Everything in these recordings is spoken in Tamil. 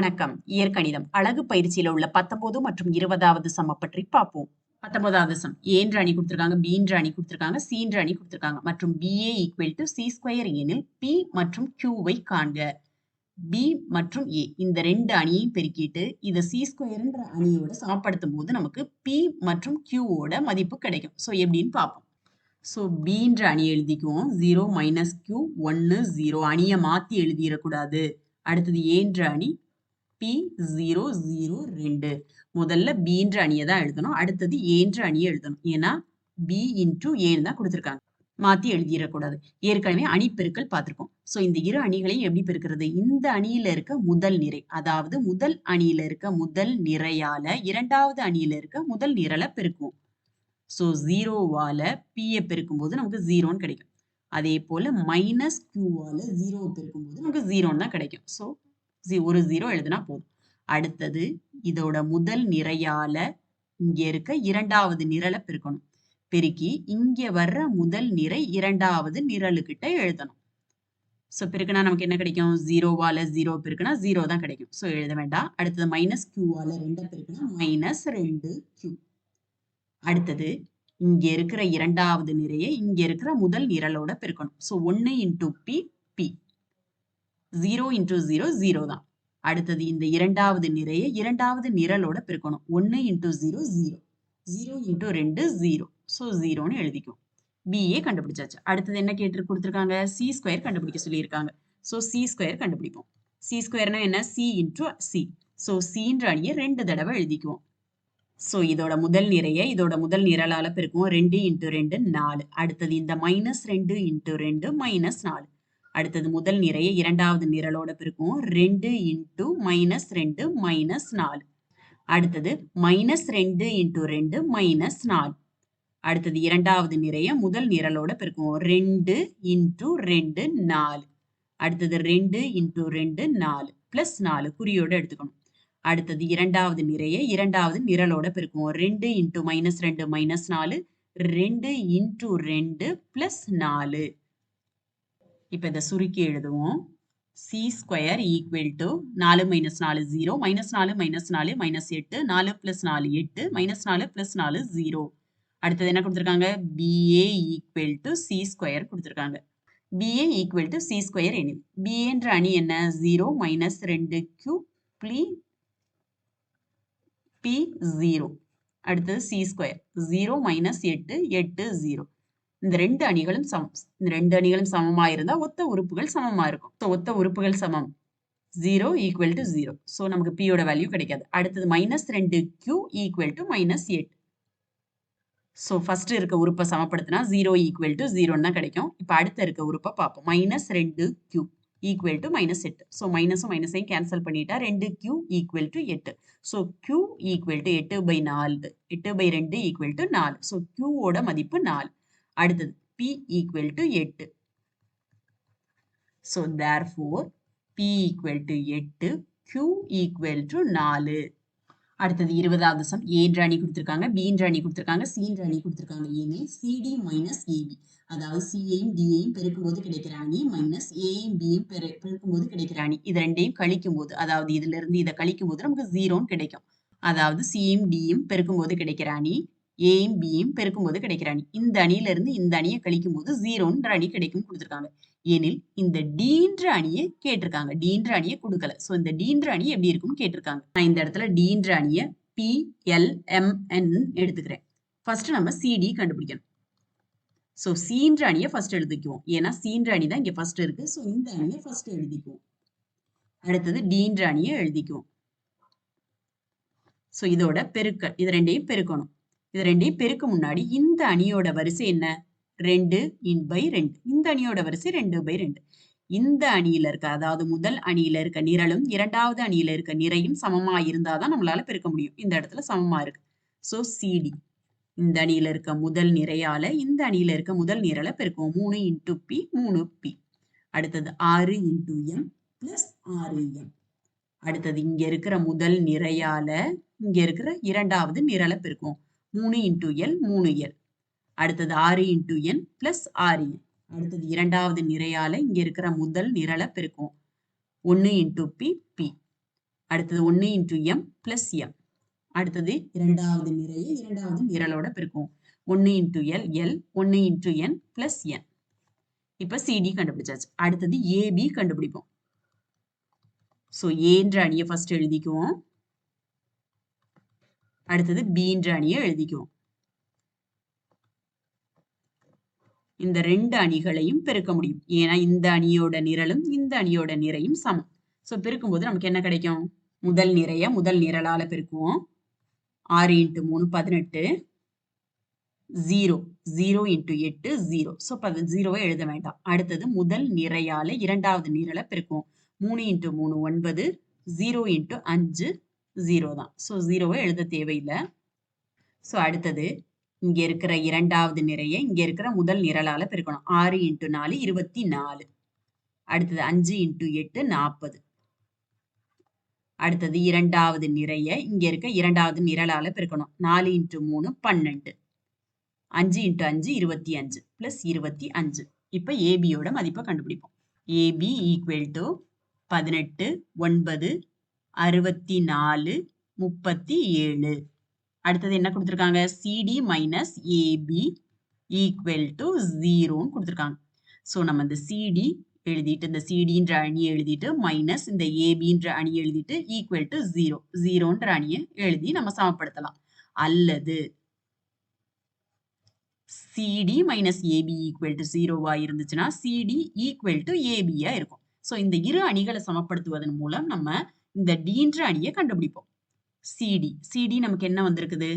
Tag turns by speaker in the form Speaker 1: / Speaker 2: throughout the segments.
Speaker 1: வணக்கம். இயற்கணிதம். அழகு பயிற்சியில உள்ள பத்தொன்பது மற்றும் இருபதாவது சம பற்றி பார்ப்போம். பத்தொன்பதாவது சம். ஏன்ற அணி கொடுத்திருக்காங்க. பீன்ற அணி கொடுத்திருக்காங்க. சீன்ற அணி கொடுத்திருக்காங்க. மற்றும் BA equal to C square எனில் பி மற்றும் கியூவை காண்க. பி மற்றும் ஏ இந்த ரெண்டு அணியையும் பெருக்கிட்டு இதை சி ஸ்கொயர்ன்ற அணியோட சமப்படுத்தும் போது நமக்கு பி மற்றும் கியூவோட மதிப்பு கிடைக்கும். ஸோ எப்படின்னு பார்ப்போம். ஸோ பீன்ற அணி எழுதிக்குவோம். ஜீரோ மைனஸ் கியூ ஒன்று ஜீரோ அணியை மாற்றி எழுதிடக்கூடாது. அடுத்தது ஏன்ற அணி. பி ஜீரோ ஜீரோ ரெண்டு. முதல்ல பீன்ற அணியை தான் எழுதணும். அடுத்தது ஏன்ற அணியை எழுதணும். ஏன்னா பி இன்டூ ஏன்னு தான் கொடுத்துருக்காங்க. மாற்றி எழுதிடக்கூடாது. ஏற்கனவே அணி பெருக்கல் பார்த்துருக்கோம். ஸோ இந்த இரு அணிகளையும் எப்படி பெருக்கிறது? இந்த அணியில இருக்க முதல் நிறை அதாவது முதல் அணியில இருக்க முதல் நிறையால இரண்டாவது அணியில இருக்க முதல் நிரலை பெருக்குவோம். ஸோ ஜீரோவால பியை பெருக்கும்போது நமக்கு ஜீரோன்னு கிடைக்கும். அதே போல மைனஸ் கியூவால ஜீரோ பெருக்கும்போது நமக்கு ஜீரோன்னு தான் கிடைக்கும். ஸோ ஒரு ஜீரோ எழுதுனா போதும். அடுத்தது இதோட முதல் நிறையால இங்க இருக்க இரண்டாவது நிரலை பெருக்கணும். பெருக்கி இங்க வர்ற முதல் நிறை இரண்டாவது நிரலுக்கிட்ட எழுதணும். ஸோ பெருக்குனா நமக்கு என்ன கிடைக்கும்? ஜீரோவால ஜீரோ பெருக்குனா ஜீரோ தான் கிடைக்கும். ஸோ எழுத வேண்டாம். அடுத்தது மைனஸ் கியூவால ரெண்டை பெருக்குனா மைனஸ் ரெண்டு கியூ அடுத்தது இங்க இருக்கிற இரண்டாவது நிறையை இங்க இருக்கிற முதல் நிரலோட பெருக்கணும். ஸோ ஒன்று into P zero into zero zero தான். அடுத்தது இந்த இரண்டாவது நிறையை இரண்டாவது நிரலோட பெருக்கணும் ஒன்னு into zero zero zero into ரெண்டு ஜீரோ ஸோ ஜீரோன்னு எழுதிக்கும். பிஏ கண்டுபிடிச்சாச்சு. அடுத்தது என்ன கேட்டு கொடுத்துருக்காங்க? சி ஸ்கொயர் கண்டுபிடிக்க சொல்லியிருக்காங்க. ஸோ சி ஸ்கொயர் கண்டுபிடிப்போம். சி ஸ்கொயர்னா என்ன? சி இன்டூ சி ஸோ சீன்ற அணியை ரெண்டு தடவை எழுதிக்குவோம். ஸோ இதோட முதல் நிறைய இதோட முதல் நிரலால பெருக்குவோம் ரெண்டு இன்ட்டு ரெண்டு நாலு. அடுத்தது இந்த மைனஸ் ரெண்டு இன்ட்டு ரெண்டு மைனஸ் நாலு. அடுத்தது முதல் நிறைய இரண்டாவது நிரலோட பிறக்கும். ரெண்டு இன்ட்டு மைனஸ் ரெண்டு மைனஸ் நாலு. அடுத்தது மைனஸ் ரெண்டு இன்ட்டு ரெண்டு மைனஸ் நாலு. அடுத்தது இரண்டாவது நிறைய முதல் நிரலோட பிறக்கும். ரெண்டு இன்ட்டு ரெண்டு நாலு. அடுத்தது ரெண்டு இன்ட்டு ரெண்டு நாலு. பிளஸ் நாலு குறியோட எடுத்துக்கணும். அடுத்தது இரண்டாவது நிறைய இரண்டாவது நிரலோட பெருக்குவோம் ரெண்டு இன்ட்டு மைனஸ் ரெண்டு மைனஸ் நாலு. ரெண்டு இன்ட்டு ரெண்டு பிளஸ் நாலு. இப்போ இதை சுருக்கி எழுதுவோம். சி ஸ்கொயர் ஈக்குவல் டு நாலு மைனஸ் நாலு ஜீரோ மைனஸ் நாலு மைனஸ் நாலு மைனஸ் எட்டு நாலு ப்ளஸ் நாலு எட்டு மைனஸ் நாலு ப்ளஸ் நாலு ஜீரோ அடுத்தது என்ன கொடுத்துருக்காங்க? BA equal to C square கொடுத்துருக்காங்க. BA equal to C square any பிஏன்ற அணி என்ன? ஜீரோ மைனஸ் ரெண்டு கியூ ப்ளீ பி ஜீரோ அடுத்தது சி ஸ்கொயர் ஜீரோ மைனஸ் எட்டு எட்டு ஜீரோ இந்த ரெண்டு அணிகளும் சமம். இந்த ரெண்டு அணிகளும் சமமா இருந்தா ஒத்த உறுப்புகள் சமமா இருக்கும். ஸோ ஒத்த உறுப்புகள் சமம். Zero equal to zero so நமக்கு பியோட வேல்யூ கிடைக்காது. அடுத்தது மைனஸ் ரெண்டு கியூ ஈக்குவல் டு மைனஸ் எட் ஸோ ஃபர்ஸ்ட் இருக்க உறுப்பை சமப்படுத்தினா ஜீரோ ஈக்குவல் டு ஜீரோன்னு தான் கிடைக்கும். இப்போ அடுத்த இருக்க உறுப்பை பார்ப்போம். மைனஸ் ரெண்டு கியூ ஈக்குவல் டு மைனஸ் எட்டு ஸோ மைனஸும் மைனஸையும் கேன்சல் பண்ணிட்டா ரெண்டு கியூ ஈக்குவல் டு எட்டு ஸோ கியூ ஈக்குவல் டு எட்டு பை நாலு. எட்டு பை ரெண்டு ஈக்குவல் டு நாலு. ஸோ கியூவோட மதிப்பு நாலு. அடுத்தது பி ஈக்குவல் டு எட்டு. So therefore P equal to எட்டு கியூ ஈக்குவல் டு நாலு. அடுத்தது இருபதாவது சம் ஏன்ற அணி கொடுத்துருக்காங்க பீன்ற அணி கொடுத்துருக்காங்க சீன்ற அணி கொடுத்துருக்காங்க. ஏனே சிடி மைனஸ் ஏபி அதாவது சியையும் பெருக்கும் பெருக்கும்போது கிடைக்கிற அணி மைனஸ் ஏயும் பியும் பெரு பெருக்கும்போது கிடைக்கிற அணி. இது ரெண்டையும் கழிக்கும் போது அதாவது இதுல இருந்து இதை கழிக்கும் போது நமக்கு ஜீரோன்னு கிடைக்கும். அதாவது சியும் டியும் பெருக்கும்போது கிடைக்கிற அணி ஏயும் பியும் பெருக்கும்போது கிடைக்கிற அணி. இந்த அணியில இருந்து இந்த அணியை கழிக்கும் போது ஜீரோன்ற அணி கிடைக்கும் கொடுத்துருக்காங்க. எனில் இந்த டீன்ற அணியை கேட்டிருக்காங்க. டீன்ற அணியை கொடுக்கல. ஸோ இந்த டீன்ற அணி எப்படி இருக்கும்னு கேட்டிருக்காங்க. நான் இந்த இடத்துல டீன்ற அணியை பி எல் எம் என் எடுத்துக்கிறேன். ஃபர்ஸ்ட் நம்ம சிடி கண்டுபிடிக்கணும். ஸோ சீன்ற அணியை ஃபர்ஸ்ட் எழுதிக்குவோம் ஏன்னா சீன்ற அணி தான் இங்கே ஃபர்ஸ்ட் இருக்கு. ஸோ இந்த அணியை ஃபர்ஸ்ட் எழுதிக்குவோம். அடுத்தது டீன்ற அணியை எழுதிக்குவோம். ஸோ இதோட பெருக்கல். இது ரெண்டையும் பெருக்கணும். இது ரெண்டையும் பெருக்க முன்னாடி. இந்த அணியோட வரிசை என்ன? ரெண்டு இன் பை ரெண்டு. இந்த அணியோட வரிசை ரெண்டு பை ரெண்டு. இந்த அணியில இருக்க அதாவது முதல் அணியில இருக்க நிரலும் இரண்டாவது அணியில இருக்க நிறையும் சமமா இருந்தாதான் நம்மளால பெருக்க முடியும். இந்த இடத்துல சமமா இருக்கு. ஸோ சிடி இந்த அணியில இருக்க முதல் நிறையால இந்த அணியில இருக்க முதல் நிரலை பெருக்குவோம். மூணு இன்ட்டு பி மூணு பி அடுத்தது ஆறு இன்ட்டு எம் பிளஸ் ஆறு எம் அடுத்தது இங்க இருக்கிற முதல் நிறையால இங்க இருக்கிற இரண்டாவது நிரலை பெருக்குவோம். மூணு இன்டூ எல் மூணு எல் அடுத்தது ஆறு இன்டூ என் பிளஸ் ஆறு என் அடுத்தது இரண்டாவது நிறையால இங்க இருக்கிற முதல் நிரலை பெருக்கும் ஒன்னு இன்டூ பி பி அடுத்தது ஒன்று இன்டூ எம் பிளஸ் எம் அடுத்தது இரண்டாவது நிறைய இரண்டாவது நிரலோட பெருக்குவோம். ஒன்று இன்டூ எல் எல் ஒன்று இன்டூ என் பிளஸ் என் இப்போ சிடி கண்டுபிடிச்சாச்சு. அடுத்தது ஏபி கண்டுபிடிப்போம். ஸோ ஏன்ற அணியை ஃபர்ஸ்ட் எழுதிக்குவோம். அடுத்தது பீன்ற அணியை எழுதிக்குவோம். இந்த ரெண்டு அணிகளையும் பெருக்க முடியும். ஏன்னா இந்த அணியோட நிரலும் இந்த அணியோட நிறையும் சமம். ஸோ பெருக்கும்போது நமக்கு என்ன கிடைக்கும்? முதல் நிறைய முதல் நிரலால பெருக்குவோம். ஆறு இன்ட்டு மூணு பதினெட்டு ஜீரோ ஜீரோ இன்ட்டு எட்டு ஜீரோ ஸோ பது ஜீரோவை எழுத வேண்டாம். அடுத்தது முதல் நிறையால இரண்டாவது நிரலை பெருக்குவோம். மூணு இன்ட்டு மூணு ஒன்பது. ஜீரோ இன்ட்டு அஞ்சு. ஜீரோ தான். ஸோ ஜீரோவை எழுத தேவையில்லை. ஸோ அடுத்தது இங்கே இருக்கிற இரண்டாவது நிறைய இங்கே இருக்கிற முதல் நிரலால் பெருக்கணும். ஆறு இன்ட்டு நாலு இருபத்தி நாலு. அடுத்தது அஞ்சு இன்ட்டு எட்டு நாற்பது அடுத்தது இரண்டாவது நிறைய இங்க இருக்க இரண்டாவது நிரலால பெருக்கணும். நாலு இன்ட்டு மூணு பன்னெண்டு. அஞ்சு இன்ட்டு அஞ்சு இருபத்தி அஞ்சு. பிளஸ் இருபத்தி அஞ்சு. இப்ப ஏபியோட மதிப்பை கண்டுபிடிப்போம். ஏபி ஈக்குவல் டு பதினெட்டு ஒன்பது அறுபத்தி நாலு முப்பத்தி ஏழு அடுத்தது என்ன கொடுத்துருக்காங்க? CD minus AB equal to ஜீரோன்னு கொடுத்துருக்காங்க. ஸோ நம்ம இந்த சிடி எழுதிட்டு இந்த சிடின்ற அணியை எழுதிட்டு மைனஸ் இந்த ஏபின்ற அணி எழுதிட்டு ஈக்குவல் டு ஜீரோ ஜீரோன்ற அணியை எழுதி நம்ம சமப்படுத்தலாம். அல்லது CD minus AB equal to ஜீரோவா இருந்துச்சுன்னா சிடி ஈக்குவல் டு ஏபியா இருக்கும். ஸோ இந்த இரு அணிகளை சமப்படுத்துவதன் மூலம் நம்ம இந்த டீன்ற அணியை கண்டுபிடிப்போம். சிடி சிடி நமக்கு என்ன வந்திருக்குது?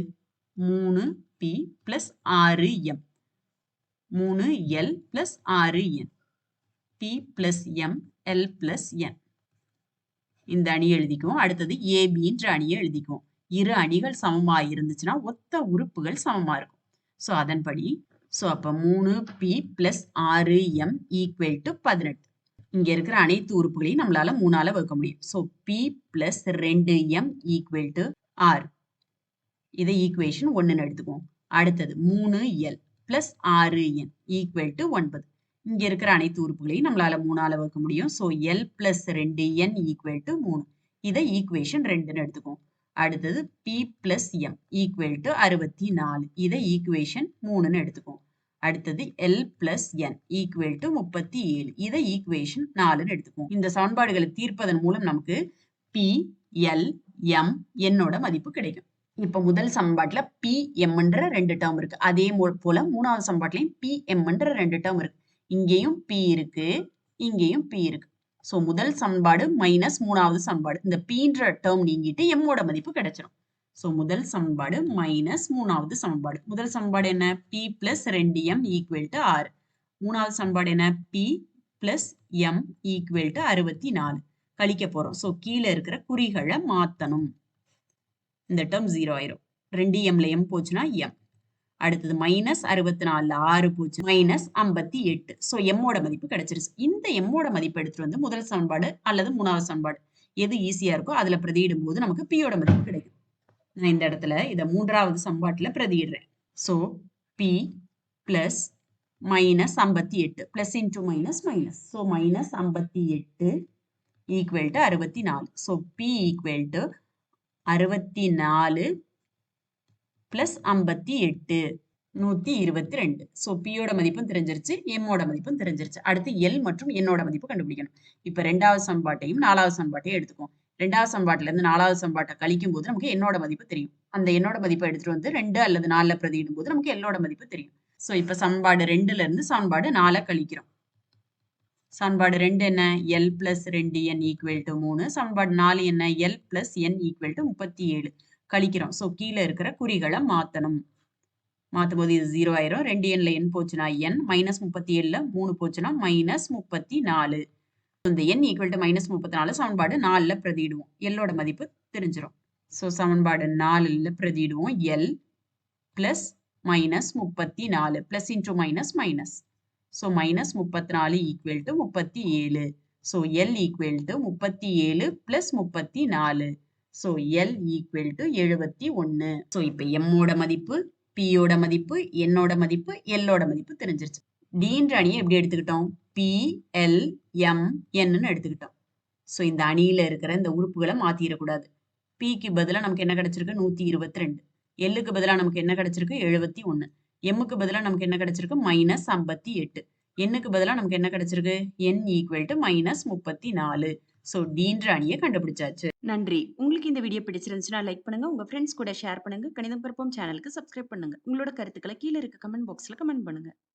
Speaker 1: மூணு பி பிளஸ் ஆறு எம் மூணு எல் பிளஸ் ஆறு N P plus M L plus N இந்த அணி எழுதிக்குவோம். அடுத்தது ஏபின்ற அணியை எழுதிக்குவோம். இரு அணிகள் சமமாக இருந்துச்சுன்னா ஒத்த உறுப்புகள் சமமாக இருக்கும். ஸோ அதன்படி ஸோ அப்போ மூணு பி பிளஸ் ஆறு எம் ஈக்குவல் டு பதினெட்டு. இங்கே இருக்கிற அனைத்து உறுப்புகளையும் நம்மளால மூணால வகுக்க முடியும். ஸோ பி பிளஸ் ரெண்டு எம் ஈக்குவல் டு ஆர் இதை ஈக்குவேஷன் ஒன்றுன்னு எடுத்துக்குவோம். அடுத்தது மூணு எல் பிளஸ் ஆறு என் ஈக்குவல் டு ஒன்பது. இங்கே இருக்கிற அனைத்து உறுப்புகளையும் நம்மளால மூணால வகுக்க முடியும். ஸோ எல் பிளஸ் ரெண்டு என் ஈக்குவல் டு மூணு. இதை ஈக்குவேஷன் ரெண்டுன்னு எடுத்துக்குவோம். அடுத்தது P plus M equal to அறுபத்தி நாலு. இதை ஈக்குவேஷன் மூணுன்னு எடுத்துக்குவோம். அடுத்தது L plus N equal to முப்பத்தி ஏழு இதை ஈக்குவேஷன் நாலுன்னு எடுத்துக்குவோம். இந்த சமன்பாடுகளை தீர்ப்பதன் மூலம் நமக்கு பி எல் எம் என்னோட மதிப்பு கிடைக்கும். இப்ப முதல் சமன்பாட்டுல பி எம்ன்ற ரெண்டு டேர்ம் இருக்கு. அதே போல மூணாவது சமன்பாட்டிலையும் பி எம்ன்ற ரெண்டு டேர்ம் இருக்கு. இங்கேயும் பி இருக்கு இங்கேயும் பி இருக்கு. ஸோ முதல் சமன்பாடு மைனஸ் மூணாவது சமன்பாடு. இந்த பீன்ற டேர்ம் நீங்கிட்டு எம்மோட மதிப்பு கிடைச்சிடும் ஸோ முதல் சமன்பாடு மைனஸ் மூணாவது சமன்பாடு. முதல் சமன்பாடு என்ன? பி பிளஸ் ரெண்டு எம் ஈக்குவல் டு ஆறு மூணாவது சமன்பாடு என்ன? P plus m equal to அறுபத்தி நாலு கழிக்க போறோம். ஸோ கீழே இருக்கிற குறிகளை மாத்தணும். இந்த டேர்ம் ஜீரோ ஆயிரும். ரெண்டு எம்ல எம் போச்சுன்னா எம் அடுத்தது மைனஸ் அறுபத்தி நாலுல ஆறு போச்சு. மைனஸ் ஐம்பத்தி எட்டு. ஸோ எம்மோட மதிப்பு கிடைச்சிருச்சு. இந்த எம்மோட மதிப்பு எடுத்துட்டு வந்து முதல் சமன்பாடு அல்லது மூணாவது சமன்பாடு எது ஈஸியா இருக்கோ அதுல பிரதியிடும் போது நமக்கு பியோட மதிப்பு கிடைக்கும். நான் இந்த இடத்துல இதை மூன்றாவது சம்பாட்டில் பிரதியிடுறேன். ஸோ பி பிளஸ் மைனஸ் ஐம்பத்தி எட்டு plus into minus minus so minus ஐம்பத்தி எட்டு ஈக்குவல் டு அறுபத்தி நாலு. ஸோ பி ஈக்குவல் டு அறுபத்தி நாலு பிளஸ் ஐம்பத்தி எட்டு நூற்றி இருபத்தி ரெண்டு. ஸோ பியோட மதிப்பும் தெரிஞ்சிருச்சு எம்மோட மதிப்பும் தெரிஞ்சிருச்சு. அடுத்து எல் மற்றும் என்னோட மதிப்பு கண்டுபிடிக்கணும். இப்போ ரெண்டாவது சம்பாட்டையும் நாலாவது சம்பாட்டையும் எடுத்துக்கோம் ரெண்டாவது சம்பாட்டுல இருந்து நாலாவது சம்பாட்டை கழிக்கும் போது நமக்கு என்னோட மதிப்பு தெரியும். அந்த என்னோட மதிப்பை எடுத்துட்டு வந்து ரெண்டு அல்லது நாலுல பிரதியிடும் போது நமக்கு எல்லோட மதிப்பு தெரியும். ஸோ இப்ப சம்பாடு ரெண்டுல இருந்து சம்பாடு நாலை கழிக்கிறோம். சமன்பாடு ரெண்டு என்ன? எல் பிளஸ் ரெண்டு என் ஈக்குவல் டு மூணு. சமன்பாடு நாலு என்ன? L plus n equal to முப்பத்தி ஏழு கழிக்கிறோம். ஸோ கீழே இருக்கிற குறிகளை மாத்தணும். மாற்றும் போது இது ஜீரோ ஆயிரும். ரெண்டு எண்ல என் போச்சுன்னா என் மைனஸ் முப்பத்தி ஏழுல மூணு போச்சுன்னா மைனஸ் முப்பத்தி நாலு இந்த என் ஈக்குவல் டு மைனஸ் முப்பத்தி நாலு சமன்பாடு நாலில் பிரதிடுவோம் எல்லோட மதிப்பு தெரிஞ்சிடும் ஸோ சமன்பாடு நாலுல பிரதிடுவோம் எல் பிளஸ் மைனஸ் முப்பத்தி நாலு plus into minus minus so minus முப்பத்தி நாலு ஈக்குவல் டு முப்பத்தி ஏழு ஸோ எல் ஈக்குவல் டு முப்பத்தி ஏழு பிளஸ் முப்பத்தி நாலு ஸோ எல் ஈக்குவல் டு எழுபத்தி ஒன்று ஸோ இப்போ எம்மோட மதிப்பு பியோட மதிப்பு என்னோட மதிப்பு எல்லோட மதிப்பு தெரிஞ்சிருச்சு. டீன்ற அணியை எப்படி எடுத்துக்கிட்டோம்? பி எல் எம் என்னு எடுத்துக்கிட்டோம். ஸோ இந்த அணியில் இருக்கிற இந்த உறுப்புகளை மாற்றிடக்கூடாது பிக்கு பதிலா நமக்கு என்ன கிடைச்சிருக்கு? நூத்தி இருபத்தி ரெண்டு. எல்லுக்கு பதிலா நமக்கு என்ன கிடைச்சிருக்கு? எழுபத்தி ஒன்று எம்முக்கு பதிலா நமக்கு என்ன கிடைச்சிருக்கு? மைனஸ் ஐம்பத்தி எட்டு. எண்ணுக்கு பதிலா நமக்கு என்ன கிடைச்சிருக்கு? என் ஈக்குவல் டு மைனஸ் முப்பத்தி நாலு. ஸோ டீன்ற அணியை கண்டுபிடிச்சாச்சு.
Speaker 2: நன்றி. உங்களுக்கு இந்த வீடியோ பிடிச்சிருந்துச்சுன்னா லைக் பண்ணுங்க. உங்க ஃப்ரெண்ட்ஸ் கூட ஷேர் பண்ணுங்க. கணிதம் பிறப்போம் சேனலுக்கு சப்ஸ்கிரைப் பண்ணுங்க. உங்களோட கருத்துக்களை கீழே இருக்க கமெண்ட் பாக்ஸ்ல கமெண்ட் பண்ணுங்க.